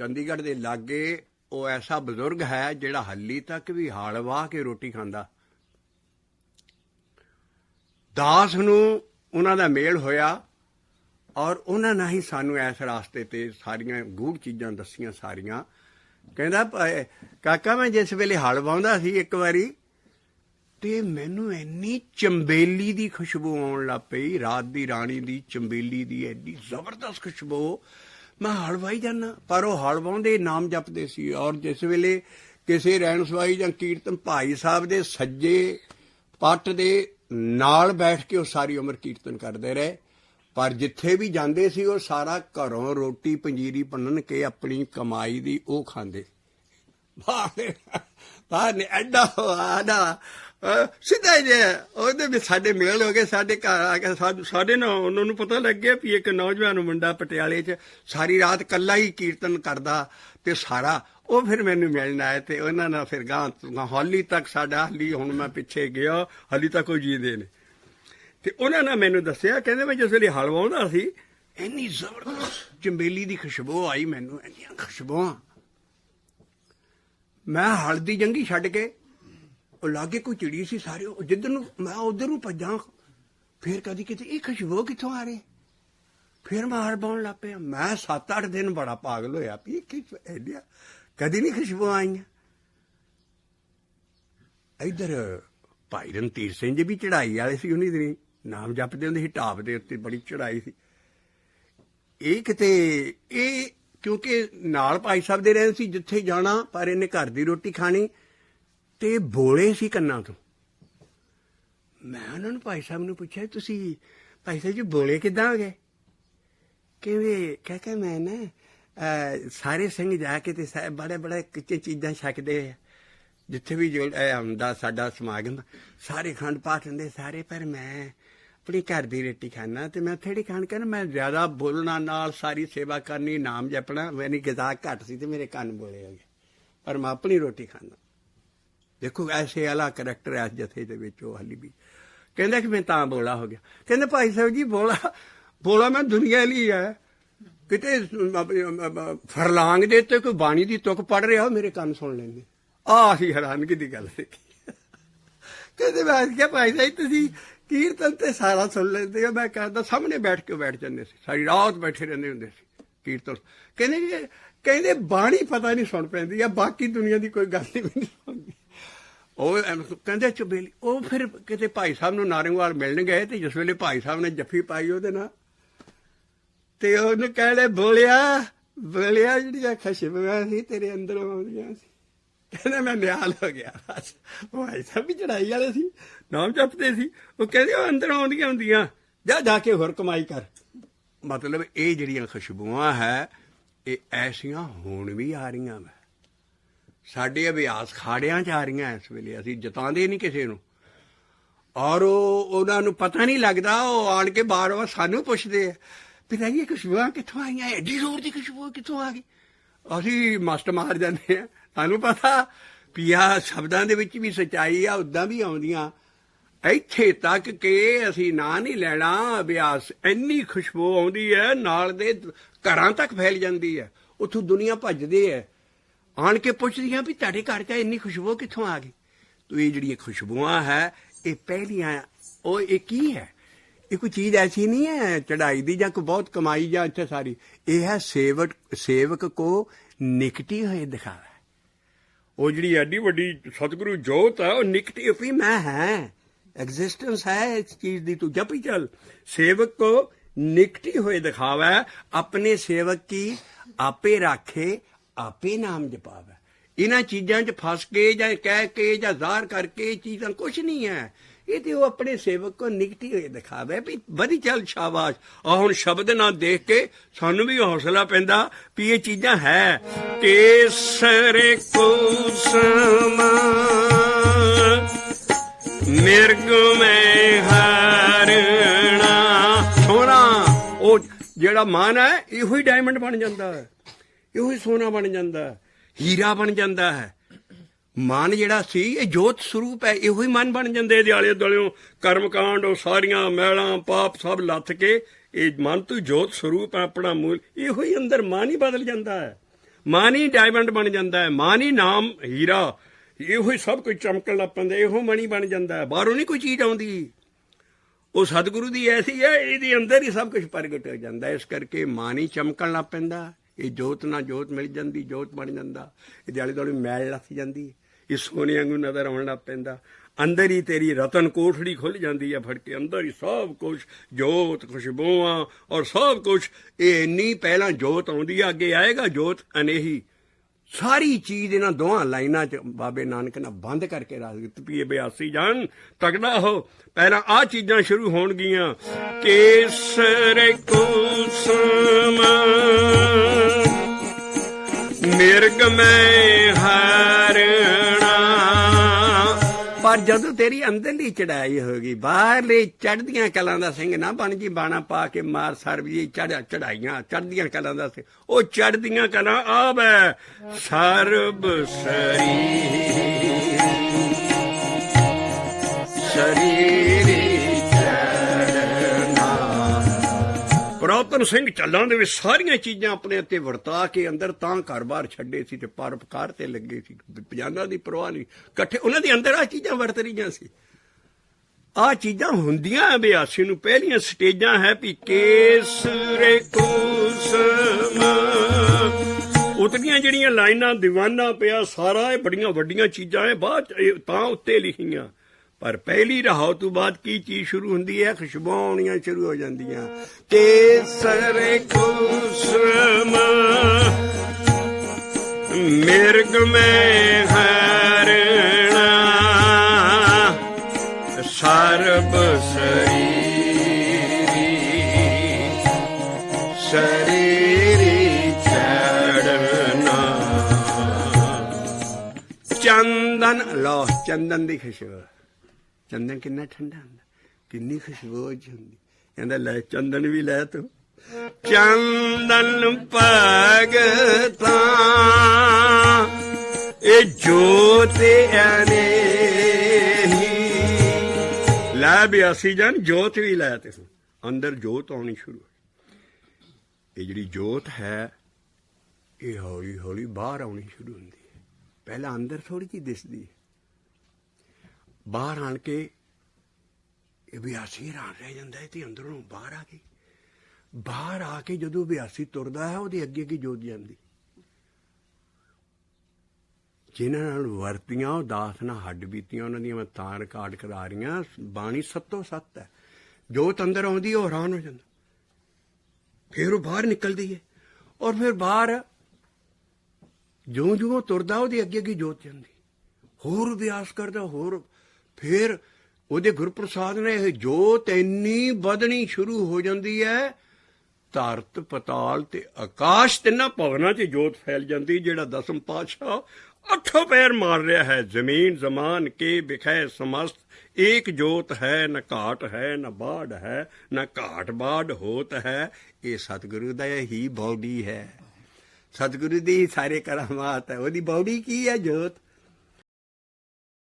ਚੰਡੀਗੜ੍ਹ ਦੇ ਲਾਗੇ ਉਹ ਐਸਾ ਬਜ਼ੁਰਗ ਹੈ ਜਿਹੜਾ ਹੱਲੀ ਤੱਕ ਵੀ ਹਾਲ ਵਾਹ ਕੇ ਰੋਟੀ ਖਾਂਦਾ। ਦਾਸ ਨੂੰ ਉਹਨਾਂ ਦਾ ਮੇਲ ਹੋਇਆ ਔਰ ਉਹਨਾਂ ਨਾਲ ਹੀ ਸਾਨੂੰ ਇਸ ਰਾਸਤੇ ਤੇ ਸਾਰੀਆਂ ਗੂੜ ਚੀਜ਼ਾਂ ਦੱਸੀਆਂ ਸਾਰੀਆਂ। ਕਹਿੰਦਾ ਕਾਕਾ, ਮੈਂ ਜਿਸ ਵੇਲੇ ਹਲ ਵਾਉਂਦਾ ਸੀ ਇੱਕ ਵਾਰੀ, ਤੇ ਮੈਨੂੰ ਇੰਨੀ ਚੰਬੇਲੀ ਦੀ ਖੁਸ਼ਬੂ ਆਉਣ ਲੱਗ ਪਈ, ਰਾਤ ਦੀ ਰਾਣੀ ਦੀ ਚੰਬੇਲੀ ਦੀ ਐਡੀ ਜ਼ਬਰਦਸਤ ਖੁਸ਼ਬੂ ਮੈਂ ਹਲ ਵਾਈ ਜਾਣਾ ਪਰ ਉਹ ਹਲ ਵਾਉਂਦੇ, ਨਾਮ ਜਪਦੇ ਸੀ। ਔਰ ਜਿਸ ਵੇਲੇ ਕਿਸੇ ਰਹਿਣ ਸਵਾਈ ਜਾਂ ਕੀਰਤਨ ਭਾਈ ਸਾਹਿਬ ਦੇ ਸੱਜੇ ਪੱਟ ਦੇ ਨਾਲ ਬੈਠ ਕੇ ਉਹ ਸਾਰੀ ਉਮਰ ਕੀਰਤਨ ਕਰਦੇ ਰਹੇ। ਪਰ ਜਿੱਥੇ ਵੀ ਜਾਂਦੇ ਸੀ, ਉਹ ਸਾਰਾ ਘਰੋਂ ਰੋਟੀ ਪੰਜੀਰੀ ਪੰਨਣ ਕੇ ਆਪਣੀ ਕਮਾਈ ਦੀ ਉਹ ਖਾਂਦੇ। ਬਾਹਰ ਬਾਹਰ ਐਡਾ ਆਡਾ ਸਿੱਧਾ ਜੇ, ਉਹਦੇ ਵੀ ਸਾਡੇ ਮੇਲ ਹੋ ਗਏ, ਸਾਡੇ ਘਰ ਆ ਕੇ ਸਾਡੇ ਸਾਡੇ ਨਾਲ ਉਹਨਾਂ ਨੂੰ ਪਤਾ ਲੱਗ ਗਿਆ ਵੀ ਇੱਕ ਨੌਜਵਾਨ ਮੁੰਡਾ ਪਟਿਆਲੇ 'ਚ ਸਾਰੀ ਰਾਤ ਕੱਲਾ ਹੀ ਕੀਰਤਨ ਕਰਦਾ ਤੇ ਸਾਰਾ, ਉਹ ਫਿਰ ਮੈਨੂੰ ਮਿਲਣ ਆਏ ਤੇ ਉਹਨਾਂ ਨਾਲ ਫਿਰ ਗਾਂ ਹੌਲੀ ਤੱਕ ਸਾਡਾ ਹਲੀ ਹੁਣ ਮੈਂ ਪਿੱਛੇ ਗਿਆ, ਹਲੀ ਤੱਕ ਉਹ ਜੀਦੇ ਨੇ। ਤੇ ਉਹਨਾਂ ਨੇ ਮੈਨੂੰ ਦੱਸਿਆ, ਕਹਿੰਦੇ ਮੈਂ ਜਿਸ ਵੇਲੇ ਹਲ ਵਾਉਂਦਾ ਸੀ, ਇੰਨੀ ਜ਼ਬਰਦਸਤ ਚੰਬੇਲੀ ਦੀ ਖੁਸ਼ਬੂ ਆਈ ਮੈਨੂੰ, ਇੰਨੀਆਂ ਖੁਸ਼ਬੂਆਂ। ਮੈਂ ਹਲਦੀ ਜੰਗੀ ਛੱਡ ਕੇ ਉਹ ਲਾਗੇ ਕੋਈ ਚਿੜੀ ਸੀ ਸਾਰੇ, ਉਹ ਜਿੱਧਰ ਨੂੰ ਮੈਂ ਉਧਰ ਨੂੰ ਭੱਜਾਂ, ਫਿਰ ਕਦੀ ਕਿਤੇ ਇਹ ਖੁਸ਼ਬੂ ਕਿੱਥੋਂ ਆ ਰਹੀ? ਫਿਰ ਮੈਂ ਹਲ ਬਾਉਣ ਲੱਗ ਪਿਆ। ਮੈਂ 7-8 ਦਿਨ ਬੜਾ ਪਾਗਲ ਹੋਇਆ ਵੀ ਇਹ ਕਿ ਐਡੀਆ ਕਦੀ ਨਹੀਂ ਖੁਸ਼ਬੂ ਆਈਆਂ। ਇਧਰ ਭਾਈ ਰਣਧੀਰ ਸਿੰਘ ਜੀ ਵੀ ਚੜਾਈ ਵਾਲੇ ਸੀ ਉਹਨੀ ਦਿਨੀ। ਨਾਮ ਜਪਦੇ ਹੁੰਦੇ ਸੀ ਟਾਪ ਦੇ ਉੱਤੇ ਬੜੀ ਚੜਾਈ ਸੀ। ਇਹ ਕਿਤੇ, ਇਹ ਕਿਉਂਕਿ ਨਾਲ ਭਾਈ ਸਾਹਿਬ ਦੇ ਰਹੇ ਸੀ, ਜਿੱਥੇ ਜਾਣਾ, ਪਰ ਇਹਨੇ ਘਰ ਦੀ ਰੋਟੀ ਖਾਣੀ। ਤੇ ਬੋਲੇ ਸੀ ਕੰਨਾਂ ਤੋਂ। ਮੈਂ ਉਹਨਾਂ ਨੂੰ ਭਾਈ ਸਾਹਿਬ ਨੂੰ ਪੁੱਛਿਆ, ਤੁਸੀਂ ਭਾਈ ਸਾਹਿਬ ਜੀ ਬੋਲੇ ਕਿੱਦਾਂ ਹੋ ਗਏ? ਕਿਵੇਂ ਕਹਿ ਕੇ ਮੈਂ ਨਾ ਸਾਰੇ ਸਿੰਘ ਜਾ ਕੇ ਤੇ ਸਾ- ਬੜੇ ਬੜੇ ਕਿਤੇ ਚੀਜ਼ਾਂ ਛਕਦੇ ਆ। ਜਿੱਥੇ ਵੀ ਜੋ ਆਉਂਦਾ ਸਾਡਾ ਸਮਾਗਮ, ਸਾਰੇ ਖੰਡ ਪਾਠ ਹੁੰਦੇ ਸਾਰੇ, ਪਰ ਮੈਂ ਆਪਣੀ ਘਰ ਦੀ ਰੋਟੀ ਖਾਣਾ ਤੇ ਮੈਂ ਥੋੜੀ ਖਾਣ ਕੇ ਮੈਂ ਜ਼ਿਆਦਾ ਬੋਲਣਾ ਨਾਲ ਸਾਰੀ ਸੇਵਾ ਕਰਨੀ, ਨਾਮ ਜਪਣਾ ਮੈਨੀ ਗਿਜ਼ਾ ਘੱਟ ਸੀ ਤੇ ਮੇਰੇ ਕੰਨ ਬੋਲੇ ਹੋ ਗਏ ਪਰ ਮੈਂ ਆਪਣੀ ਰੋਟੀ ਖਾਣਾ ਦੇਖੋ, ਐਸੇ ਆਲਾ ਕਰੈਕਟਰ ਐਸ ਜਥੇ ਦੇ ਵਿੱਚ ਉਹ ਹਾਲੀ ਵੀ। ਕਹਿੰਦਾ ਕਿ ਮੈਂ ਤਾਂ ਬੋਲਾ ਹੋ ਗਿਆ। ਕਹਿੰਦੇ, ਭਾਈ ਸਾਹਿਬ ਜੀ, ਬੋਲਾ ਬੋਲਾ ਮੈਂ ਦੁਨੀਆ ਲਈ ਹੈ। ਕਿਤੇ ਫਰਲਾਂਗ ਦੇ ਉੱਤੇ ਕੋਈ ਬਾਣੀ ਦੀ ਤੁਕ ਪੜ ਰਿਹਾ ਹੋ ਮੇਰੇ ਕੰਨ ਸੁਣ ਲੈਂਦੇ। ਆਹ ਹੀ ਹੈਰਾਨਗੀ ਦੀ ਗੱਲ ਸੀ ਕਹਿੰਦੇ, ਮੈਂ ਕਿਹਾ, ਭਾਈ ਸਾਹਿਬ, ਤੁਸੀਂ ਕੀਰਤਨ ਤੇ ਸਾਰਾ ਸੁਣ ਲੈਂਦੇ ਹੋ। ਮੈਂ ਕਹਿੰਦਾ, ਸਾਹਮਣੇ ਬੈਠ ਕੇ ਬੈਠ ਜਾਂਦੇ ਸੀ। ਸਾਰੀ ਰਾਤ ਬੈਠੇ ਰਹਿੰਦੇ ਹੁੰਦੇ ਸੀ ਕੀਰਤਨ। ਕਹਿੰਦੇ ਜੀ, ਕਹਿੰਦੇ ਬਾਣੀ ਪਤਾ ਨਹੀਂ ਸੁਣ ਪੈਂਦੀ ਆ, ਬਾਕੀ ਦੁਨੀਆ ਦੀ ਕੋਈ ਗੱਲ ਨਹੀਂ ਸੁਣਦੀ। ਉਹ ਐਮ ਕਹਿੰਦੇ ਚੁਬੇਲੀ, ਉਹ ਫਿਰ ਕਿਤੇ ਭਾਈ ਸਾਹਿਬ ਨੂੰ ਨਾਰੰਗਵਾਲ ਮਿਲਣ ਗਏ ਤੇ ਜਿਸ ਵੇਲੇ ਭਾਈ ਸਾਹਿਬ ਨੇ ਜੱਫੀ ਪਾਈ ਉਹਦੇ ਨਾਲ। ਤੇ ਉਹਨੂੰ ਕਹਿੰਦੇ ਬੋਲਿਆ ਬੋਲਿਆ ਜਿਹੜੀਆਂ ਖੁਸ਼ਬੂਆਂ ਸੀ, ਤੇਰੇ ਅੰਦਰੋਂ ਆਉਂਦੀਆਂ ਸੀ। ਕਹਿੰਦਾ ਮੈਂ ਨਿਹਾਲ ਹੋ ਗਿਆ। ਬਸ ਉਹ ਭਾਈ ਸਾਹਿਬ ਵੀ ਚੜਾਈ ਵਾਲੇ ਸੀ, ਨਾਮ ਜਪਦੇ ਸੀ। ਉਹ ਕਹਿੰਦੇ, ਉਹ ਅੰਦਰੋਂ ਆਉਂਦੀਆਂ ਹੁੰਦੀਆਂ। ਜਾ ਜਾ ਕੇ ਹੋਰ ਕਮਾਈ ਕਰ। ਮਤਲਬ ਇਹ ਜਿਹੜੀਆਂ ਖੁਸ਼ਬੂਆਂ ਹੈ, ਇਹ ਐਸੀਆਂ ਹੁਣ ਵੀ ਆ ਰਹੀਆਂ ਵਾ ਸਾਡੇ ਅਭਿਆਸ ਖਾੜਿਆਂ 'ਚ ਆ ਰਹੀਆਂ ਇਸ ਵੇਲੇ। ਅਸੀਂ ਜਤਾਉਂਦੇ ਨਹੀਂ ਕਿਸੇ ਨੂੰ। ਔਰ ਉਹ ਉਹਨਾਂ ਨੂੰ ਪਤਾ ਨਹੀਂ ਲੱਗਦਾ, ਉਹ ਆਣ ਕੇ ਬਾਰ-ਬਾਰ ਸਾਨੂੰ ਪੁੱਛਦੇ ਆ, ਵੀ ਤਾਂ ਇਹ ਖੁਸ਼ਬੂਆਂ ਕਿੱਥੋਂ ਆਈਆਂ? ਐਡੀ ਜ਼ੋਰ ਦੀ ਖੁਸ਼ਬੂ ਕਿੱਥੋਂ ਆ ਗਈ? ਅਸੀਂ ਮਸਤ ਮਾਰ ਜਾਂਦੇ ਆ। ਸਾਨੂੰ ਪਤਾ, ਵੀ ਆਹ ਸ਼ਬਦਾਂ ਦੇ ਵਿੱਚ ਵੀ ਸਚਾਈ ਆ ਉਦਾਂ ਵੀ ਆਉਂਦੀਆਂ। ਇੱਥੇ ਤੱਕ ਕਿ ਅਸੀਂ ਨਾਂ ਨਹੀਂ ਲੈਣਾ, ਅਭਿਆਸ ਇੰਨੀ ਖੁਸ਼ਬੂ ਆਉਂਦੀ ਹੈ, ਨਾਲ ਦੇ ਘਰਾਂ ਤੱਕ ਫੈਲ ਜਾਂਦੀ ਹੈ। ਉੱਥੋਂ ਦੁਨੀਆ ਭੱਜਦੇ ਹੈ। ਆਣ ਕੇ ਪੁੱਛਦੀਆਂ ਵੀ ਤੁਹਾਡੇ ਘਰ 'ਚ ਇੰਨੀ ਖੁਸ਼ਬੂ ਕਿੱਥੋਂ ਆ ਗਈ? ਤੋ ਇਹ ਜਿਹੜੀ ਖੁਸ਼ਬੂਆਂ ਹੈ, ਇਹ ਪਹਿਲੀਆਂ, ਉਹ ਇਹ ਕੀ ਹੈ? ਇਹ ਕੋਈ ਚੀਜ਼ ਐਸੀ ਨਹੀਂ ਹੈ ਚੜਾਈ ਦੀ ਜਾਂ ਕੋਈ ਬਹੁਤ ਕਮਾਈ ਜਾਂ ਇੱਥੇ ਸਾਰੀ। ਇਹ ਹੈ ਸੇਵਕ ਸੇਵਕ ਕੋ ਨਿਕਟੀ ਹੋਏ ਦਿਖਾਵਾ। ਉਹ ਜਿਹੜੀ ਐਡੀ ਵੱਡੀ ਸਤਿਗੁਰੂ ਜੋਤ ਹੈ, ਉਹ ਨਿਕਟੀ ਵੀ ਮੈਂ ਹੈ। ਐਗਜ਼ਿਸਟੈਂਸ ਹੈ ਇਸ ਚੀਜ਼ ਦੀ, ਤੂੰ ਜਪੀ ਚੱਲ। ਸੇਵਕ ਕੋ ਨਿਕਟੀ ਹੋਏ ਦਿਖਾਵਾ, ਆਪਣੇ ਸੇਵਕ ਕੀ ਆਪੇ ਰਾਖੇ ਆਪੇ ਨਾਮ ਜਪਾਵੇ। ਇਹਨਾਂ ਚੀਜ਼ਾਂ 'ਚ ਫਸ ਕੇ ਜਾਂ ਕਹਿ ਕੇ ਜਾਂ ਜ਼ਾਹਰ ਕਰਕੇ ਇਹ ਚੀਜ਼ਾਂ ਕੁਝ ਨਹੀਂ ਹੈ। ਇਹ ਤੇ ਉਹ ਆਪਣੇ ਸੇਵਕ ਕੋ ਨਿਕਟੀ ਹੋਏ ਦਿਖਾਵੇ ਵੀ ਵਧੀ ਚੱਲ ਸ਼ਾਬਾਸ਼। ਆ ਹੁਣ ਸ਼ਬਦ ਨਾਲ ਦੇਖ ਕੇ ਸਾਨੂੰ ਵੀ ਹੌਸਲਾ ਪੈਂਦਾ ਵੀ ਇਹ ਚੀਜ਼ਾਂ ਹੈ। ਕੇਸਰ ਕੁਸਮਾ ਮਿਰਗ ਮੈਂ ਹਰਣਾ। ਸੋਨਾ ਉਹ ਜਿਹੜਾ ਮਨ ਹੈ, ਇਹੋ ਹੀ ਡਾਇਮੰਡ ਬਣ ਜਾਂਦਾ ਹੈ। ਇਹੋ ਹੀ ਸੋਨਾ ਬਣ ਜਾਂਦਾ ਹੈ, ਹੀਰਾ ਬਣ ਜਾਂਦਾ ਹੈ। ਮਨ ਜਿਹੜਾ ਸੀ, ਇਹ ਜੋਤ ਸਰੂਪ ਹੈ, ਇਹੋ ਹੀ ਮਨ ਬਣ ਜਾਂਦੇ ਇਹਦੇ ਆਲੇ ਦੁਆਲਿਓਂ। ਕਰਮਕਾਂਡ, ਉਹ ਸਾਰੀਆਂ ਮੈਲਾਂ, ਪਾਪ ਸਭ ਲੱਥ ਕੇ, ਇਹ ਮਨ ਤੋਂ ਜੋਤ ਸਰੂਪ ਹੈ, ਆਪਣਾ ਮੂਲ। ਇਹੋ ਹੀ ਅੰਦਰ ਮਨ ਹੀ ਬਦਲ ਜਾਂਦਾ ਹੈ। ਮਾਨ ਹੀ ਡਾਇਮੰਡ ਬਣ ਜਾਂਦਾ ਹੈ, ਮਾਨ ਹੀ ਨਾਮ ਹੀਰਾ। ਇਹੋ ਹੀ ਸਭ ਕੁਝ ਚਮਕਣ ਲੱਗ ਪੈਂਦਾ ਇਹੋ ਮਣੀ ਬਣ ਜਾਂਦਾ ਹੈ। ਬਾਹਰੋਂ ਨਹੀਂ ਕੋਈ ਚੀਜ਼ ਆਉਂਦੀ। ਉਹ ਸਤਿਗੁਰੂ ਦੀ ਐਸੀ ਹੈ, ਇਹਦੇ ਅੰਦਰ ਹੀ ਸਭ ਕੁਝ ਪ੍ਰਗਟ ਹੋ ਜਾਂਦਾ ਇਸ ਕਰਕੇ ਮਨ ਹੀ ਚਮਕਣ ਲੱਗ ਪੈਂਦਾ ਇਹ ਜੋਤ ਨਾਲ ਜੋਤ ਮਿਲ ਜਾਂਦੀ, ਜੋਤ ਬਣ ਜਾਂਦਾ। ਇਹਦੇ ਆਲੇ ਦੁਆਲੇ ਮੈਲ ਲੱਥ ਜਾਂਦੀ ਇਹ ਸੋਨੇ ਵਾਂਗੂ ਨਜ਼ਰ ਆਉਣ ਲੱਗ ਪੈਂਦਾ। ਅੰਦਰ ਹੀ ਤੇਰੀ ਰਤਨ ਕੋਠੜੀ ਖੁੱਲ ਜਾਂਦੀ ਹੈ ਫੜ ਕੇ। ਅੰਦਰ ਹੀ ਸਭ ਕੁਝ ਜੋਤ ਖੁਸ਼ਬੂਆਂ ਔਰ ਸਭ ਕੁਝ ਇਹ ਇੰਨੀ ਪਹਿਲਾਂ ਜੋਤ ਆਉਂਦੀ ਹੈ ਅੱਗੇ ਆਏਗਾ ਜੋਤ ਅਨੇਹੀ। ਸਾਰੀ ਚੀਜ਼ ਇਹਨਾਂ ਦੋਹਾਂ ਲਾਈਨਾਂ 'ਚ ਬਾਬੇ ਨਾਨਕ ਨੇ ਬੰਦ ਕਰਕੇ ਰੱਖ ਦਿੱਤੀ ਵੀ ਇਹ ਬਿਆਸੀ ਜਾਨ, ਤਗੜਾ ਹੋ। ਪਹਿਲਾਂ ਆ ਚੀਜ਼ਾਂ ਸ਼ੁਰੂ ਹੋਣਗੀਆਂ। ਕੇਸਰ ਕੁਸਮ। ਮਿਰਗ ਮੈਂ ਹਰਣਾ। ਪਰ ਜਦੋਂ ਤੇਰੀ ਅੰਦਰਲੀ ਚੜਾਈ ਹੋ ਗਈ, ਬਾਹਰਲੇ ਚੜਦੀਆਂ ਕਲਾਂ ਦਾ ਸਿੰਘ ਨਾ ਬਣ ਜੀ, ਬਾਣਾ ਪਾ ਕੇ ਮਾਰ ਸਰਬੀ ਚੜ ਚੜਾਈਆਂ ਚੜਦੀਆਂ ਕਲਾਂ ਦਾ ਸਿੰਘ। ਉਹ ਚੜਦੀਆਂ ਕਲਾਂ ਆਵੈ ਸਰਬ ਸਰੀ ਸਰੀਰੀ। ਪੁਰਾਤਨ ਸਿੰਘ ਚੱਲਾਂ ਦੇ ਵਿੱਚ ਸਾਰੀਆਂ ਚੀਜ਼ਾਂ ਆਪਣੇ ਉੱਤੇ ਵਰਤਾ ਕੇ ਅੰਦਰ ਤਾਂ ਘਰ-ਬਾਰ ਛੱਡੇ ਸੀ ਤੇ ਪਰਉਪਕਾਰ ਤੇ ਲੱਗੇ ਸੀ। ਪਜਾਨਾ ਦੀ ਪਰਵਾਹ ਨਹੀਂ। ਇਕੱਠੇ ਉਹਨਾਂ ਦੇ ਅੰਦਰ ਆ ਚੀਜ਼ਾਂ ਵਰਤ ਰਹੀਆਂ ਸੀ। ਆ ਚੀਜ਼ਾਂ ਹੁੰਦੀਆਂ ਬਿਆਸੀ ਨੂੰ। ਪਹਿਲੀਆਂ ਸਟੇਜਾਂ ਹੈ ਵੀ ਕੇਸਰੇ ਕੁਸਮ। ਉਤਲੀਆਂ ਜਿਹੜੀਆਂ ਲਾਈਨਾਂ, ਦੀਵਾਨਾ ਪਿਆ, ਸਾਰਾ ਇਹ ਬੜੀਆਂ ਵੱਡੀਆਂ ਚੀਜ਼ਾਂ ਹੈ ਬਾਅਦ ਤਾਂ ਉੱਤੇ ਲਿਖੀਆਂ। ਪਰ ਪਹਿਲੀ ਰਹਾਉ ਤੋਂ ਬਾਅਦ ਕੀ ਚੀਜ਼ ਸ਼ੁਰੂ ਹੁੰਦੀ ਹੈ? ਖੁਸ਼ਬੂਆਂ ਆਉਣੀਆਂ ਸ਼ੁਰੂ ਹੋ ਜਾਂਦੀਆਂ। ਕੇਸਰੇ ਕੁਸਮ ਮਿਰਗ ਮੈਂ ਹਰਣਾ, ਸਰਬ ਸਰੀਰੀ ਸਰੀਰੀ ਚੜਨਾ ਚੰਦਨ ਲੋ ਚੰਦਨ ਦੀ ਖੁਸ਼ਬੂ। ਚੰਦਨ ਕਿੰਨਾ ਠੰਡਾ ਹੁੰਦਾ, ਕਿੰਨੀ ਖੁਸ਼ਬੂ ਹੁੰਦੀ। ਕਹਿੰਦਾ, ਲੈ ਚੰਦਨ ਵੀ ਲੈ ਤੂੰ। ਚੰਦਨ ਭਗਤਾ ਇਹ ਜੋਤ ਅਨੇਹੀ ਲੈ ਵੀ ਅਸੀਂ ਜਨ ਜੋਤ ਵੀ ਲੈ ਤੇ ਅੰਦਰ ਜੋਤ ਆਉਣੀ ਸ਼ੁਰੂ ਹੋਈ। ਇਹ ਜਿਹੜੀ ਜੋਤ ਹੈ, ਇਹ ਹੌਲੀ ਹੌਲੀ ਬਾਹਰ ਆਉਣੀ ਸ਼ੁਰੂ ਹੁੰਦੀ ਹੈ। ਪਹਿਲਾਂ ਅੰਦਰ ਥੋੜੀ ਜਿਹੀ ਦਿਸਦੀ ਹੈ। ਬਾਹਰ ਆਣ ਕੇ ਇਹ ਬਿਆਸੀ ਹੈਰਾਨ ਰਹਿ ਜਾਂਦਾ ਹੈ ਤੇ ਅੰਦਰੋਂ ਬਾਹਰ ਆ ਗਈ ਬਾਹਰ ਆ ਕੇ ਜਦੋਂ ਬਿਆਸੀ ਤੁਰਦਾ ਹੈ, ਉਹਦੇ ਅੱਗੇ ਕੀ ਜੋਤ ਜਾਂਦੀ। ਜਿਨ੍ਹਾਂ ਨਾਲ ਵਰਤੀਆਂ ਉਹ ਦਾਸ ਨਾਲ ਹੱਡ ਬੀਤੀਆਂ, ਉਹਨਾਂ ਦੀਆਂ ਮੈਂ ਤਾਂ ਰਿਕਾਰਡ ਕਰਾ ਰਹੀਆਂ, ਬਾਣੀ ਸੱਤੋ ਸੱਤ ਹੈ। ਜੋਤ ਅੰਦਰ ਆਉਂਦੀ, ਉਹ ਹੈਰਾਨ ਹੋ ਜਾਂਦਾ। ਫਿਰ ਉਹ ਬਾਹਰ ਨਿਕਲਦੀ ਹੈ ਔਰ ਫਿਰ ਬਾਹਰ ਜਿਉਂ ਜਿਉਂ ਤੁਰਦਾ, ਉਹਦੀ ਅੱਗੇ ਅੱਗੇ ਜੋਤ ਜਾਂਦੀ। ਹੋਰ ਅਭਿਆਸ ਕਰਦਾ, ਹੋਰ ਫਿਰ ਉਹਦੇ ਗੁਰਪ੍ਰਸਾਦ ਨੇ ਇਹ ਜੋਤ ਇੰਨੀ ਵਧਣੀ ਸ਼ੁਰੂ ਹੋ ਜਾਂਦੀ ਹੈ, ਧਰਤ, ਪਤਾਲ ਤੇ ਆਕਾਸ਼ ਤਿੰਨਾਂ ਭਵਨਾਂ 'ਚ ਜੋਤ ਫੈਲ ਜਾਂਦੀ, ਜਿਹੜਾ ਦਸਮ ਪਾਤਸ਼ਾਹ ਅੱਠੋਂ ਪੈਰ ਮਾਰ ਰਿਹਾ ਹੈ। ਜ਼ਮੀਨ, ਜ਼ਮਾਨ, ਕੇ ਬਿਖੈ ਸਮਸਤ, ਏਕ ਜੋਤ ਹੈ, ਨਾ ਘਾਟ ਹੈ, ਨਾ ਬਾੜ ਹੈ, ਨਾ ਘਾਟ ਬਾੜ ਹੋਤ ਹੈ। ਇਹ ਸਤਿਗੁਰੂ ਦਾ ਹੀ ਬੌਡੀ ਹੈ। ਸਤਿਗੁਰੂ ਦੀ ਹੀ ਸਾਰੇ ਕਰਾਮਾਤ ਹੈ। ਉਹਦੀ ਬੌਡੀ ਕੀ ਹੈ ਜੋਤ?